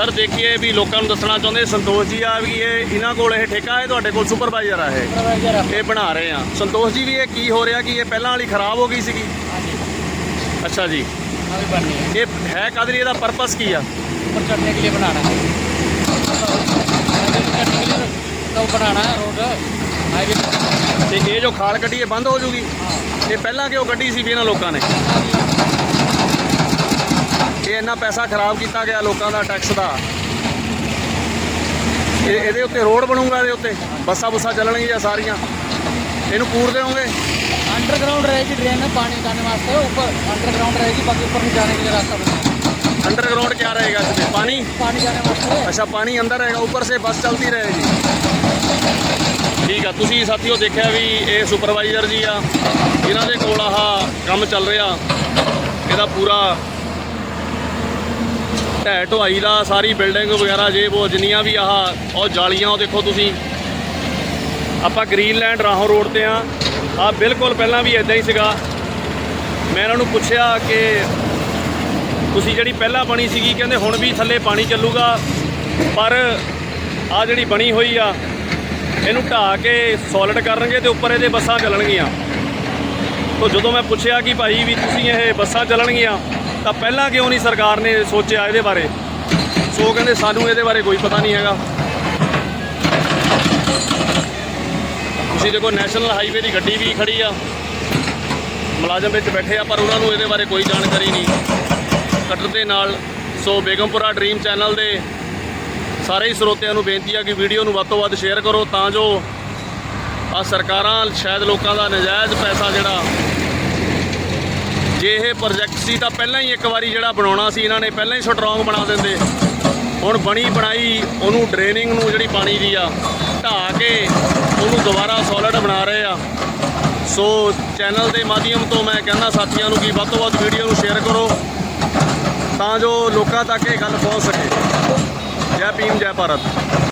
Sir ਦੇਖੀਏ ਵੀ ਲੋਕਾਂ ਨੂੰ ਦੱਸਣਾ ਚਾਹੁੰਦੇ ਸੰਤੋਸ਼ ਜੀ ਆ ਵੀ ਇਹ ਇਹਨਾਂ ਕੋਲ ਇਹ ਠੇਕਾ ਹੈ ਤੁਹਾਡੇ ਕੋਲ ਸੁਪਰਵਾਈਜ਼ਰ ਆ ਇਹ। ਇਹ ਬਣਾ ਰਹੇ ਆ। ਸੰਤੋਸ਼ ਜੀ ਵੀ ਇਹ ਕੀ ਹੋ ਰਿਹਾ ਕਿ ਇਹ ਪਹਿਲਾਂ ਵਾਲੀ ਖਰਾਬ ਹੋ ਗਈ ਸੀਗੀ? ਅੱਛਾ ਜੀ। ਇਹ ਹੈ ਕਦਰੀ ਇਹਦਾ ਪਰਪਸ ਕੀ ਆ? ਉੱਪਰ ਚੜ੍ਹਨੇ ਕੇ ਲਈ ਬਣਾਣਾ ਹੈ। ਤਾਂ ਬਣਾਣਾ ਹੈ ਰੋਡ। ਤੇ। ਇਹ ਜੋ ਖਾਲ ਕੱਢੀ ਇਹ ਬੰਦ ਹੋ ਜੂਗੀ? ਇਹ ਪਹਿਲਾਂ ਕਿਉਂ ਕੱਢੀ ਸੀ ਵੀ ਇਹਨਾਂ ਲੋਕਾਂ ਨੇ? ਇਹ ਇੰਨਾ ਪੈਸਾ ਖਰਾਬ ਕੀਤਾ ਗਿਆ ਲੋਕਾਂ ਦਾ ਟੈਕਸ ਦਾ ਇਹ ਇਹਦੇ ਉੱਤੇ ਰੋਡ ਬਣੂਗਾ ਇਹਦੇ ਉੱਤੇ ਬੱਸਾਂ ਬੁੱਸਾਂ ਚੱਲਣਗੀਆਂ ਸਾਰੀਆਂ ਇਹਨੂੰ ਪੂਰ ਦੇਵੋਗੇ अंडरग्राउंड रहेगी ड्रेन में पानी जाने वास्ते ऊपर अंडरग्राउंड रहेगी बाकी ऊपर नहीं जाने के लिए रास्ता बना अंडरग्राउंड क्या रहेगा इसमें पानी पानी जाने वास्ते ਅੱਛਾ ਪਾਣੀ ਅੰਦਰ ਰਹੇਗਾ ਉੱਪਰ ਸੇ ਬੱਸ ਚਲਦੀ ਰਹੇਗੀ ਠੀਕ ਆ ਤੁਸੀਂ ਸਾਥੀਓ ਦੇਖਿਆ ਵੀ ਇਹ ਸੁਪਰਵਾਈਜ਼ਰ ਜੀ ਆ ਇਹਨਾਂ ਦੇ ਕੋਲ ਆਹ ਕੰਮ ਚੱਲ ਰਿਹਾ ਇਹਦਾ ਪੂਰਾ ਢਹਿ ਢੁਆਈ ਦਾ, ਸਾਰੀ ਬਿਲਡਿੰਗ ਵਗੈਰਾ ਜੇ ਉਹ ਜਿੰਨੀਆਂ ਵੀ ਆਹ, ਉਹ ਜਾਲੀਆਂ, ਉਹ ਦੇਖੋ ਤੁਸੀਂ। ਆਪਾਂ ਗ੍ਰੀਨਲੈਂਡ ਰਾਹੋਂ ਰੋਡ ਤੇ ਆ। ਆ ਬਿਲਕੁਲ ਪਹਿਲਾਂ ਵੀ ਇਦਾਂ ਹੀ ਸੀਗਾ। ਮੈਂ ਇਹਨਾਂ ਨੂੰ ਪੁੱਛਿਆ ਕਿ ਤੁਸੀਂ ਜਿਹੜੀ ਪਹਿਲਾਂ ਬਣੀ ਸੀਗੀ, ਕਹਿੰਦੇ ਹੁਣ ਵੀ ਥੱਲੇ ਪਾਣੀ ਚੱਲੂਗਾ। ਪਰ ਆ ਜਿਹੜੀ ਬਣੀ ਹੋਈ ਆ, ਇਹਨੂੰ ਢਾਹ ਕੇ ਸੋਲਿਡ ਕਰਨਗੇ ਤੇ ਉੱਪਰ ਇਹਦੇ ਬੱਸਾਂ ਚੱਲਣਗੀਆਂ। ਤੋਂ ਜਦੋਂ ਮੈਂ ਪੁੱਛਿਆ ਕਿ ਭਾਈ ਵੀ ਤੁਸੀਂ ਇਹ ਬੱਸਾਂ ਚੱਲਣਗੀਆਂ ਤਾਂ ਪਹਿਲਾਂ ਕਿਉਂ ਨਹੀਂ ਸਰਕਾਰ ਨੇ ਸੋਚਿਆ ਇਹਦੇ ਬਾਰੇ? ਸੋ ਕਹਿੰਦੇ ਸਾਨੂੰ ਇਹਦੇ ਬਾਰੇ ਕੋਈ ਪਤਾ ਨਹੀਂ ਹੈਗਾ। ਤੁਸੀਂ ਦੇਖੋ, ਨੈਸ਼ਨਲ ਹਾਈਵੇ ਦੀ ਗੱਡੀ ਵੀ ਖੜੀ ਆ। ਮੁਲਾਜ਼ਮ ਵਿੱਚ ਬੈਠੇ ਆ, ਪਰ ਉਹਨਾਂ ਨੂੰ ਇਹਦੇ ਬਾਰੇ ਕੋਈ ਜਾਣਕਾਰੀ ਨਹੀਂ। ਕਟਰ ਦੇ ਨਾਲ, ਸੋ ਬੇਗਮਪੁਰਾ ਡ੍ਰੀਮ ਚੈਨਲ ਦੇ ਸਾਰੇ ਹੀ ਸਰੋਤਿਆਂ ਨੂੰ ਬੇਨਤੀ ਆ ਕਿ ਵੀਡੀਓ ਨੂੰ ਵੱਧ ਤੋਂ ਵੱਧ ਸ਼ੇਅਰ ਕਰੋ, ਤਾਂ ਜੋ ਆ ਸਰਕਾਰਾਂ, ਸ਼ਾਇਦ ਲੋਕਾਂ ਦਾ ਨਜਾਇਜ਼ ਪੈਸਾ ਜਿਹੜਾ ਜੇ ਇਹ ਪ੍ਰੋਜੈਕਟ ਸੀ ਤਾਂ ਪਹਿਲਾਂ ਹੀ ਇੱਕ ਵਾਰੀ ਜਿਹੜਾ ਬਣਾਉਣਾ ਸੀ, ਇਹਨਾਂ ਨੇ ਪਹਿਲਾਂ ਹੀ ਸਟਰੋਂਗ ਬਣਾ ਦਿੰਦੇ। ਹੁਣ ਬਣੀ ਬਣਾਈ, ਉਹਨੂੰ ਡਰੇਨਿੰਗ ਨੂੰ ਜਿਹੜੀ ਪਾਣੀ ਦੀ ਆ, ਢਾਹ ਕੇ ਉਹਨੂੰ ਦੁਬਾਰਾ ਸੋਲਿਡ ਬਣਾ ਰਹੇ ਆ। ਸੋ ਚੈਨਲ ਦੇ ਮਾਧਿਅਮ ਤੋਂ ਮੈਂ ਕਹਿੰਦਾ ਸਾਥੀਆਂ ਨੂੰ ਕਿ ਵੱਧ ਤੋਂ ਵੱਧ ਵੀਡੀਓ ਨੂੰ ਸ਼ੇਅਰ ਕਰੋ, ਤਾਂ ਜੋ ਲੋਕਾਂ ਤੱਕ ਇਹ ਗੱਲ ਪਹੁੰਚ ਸਕੇ। ਜੈ ਭੀਮ, ਜੈ ਭਾਰਤ।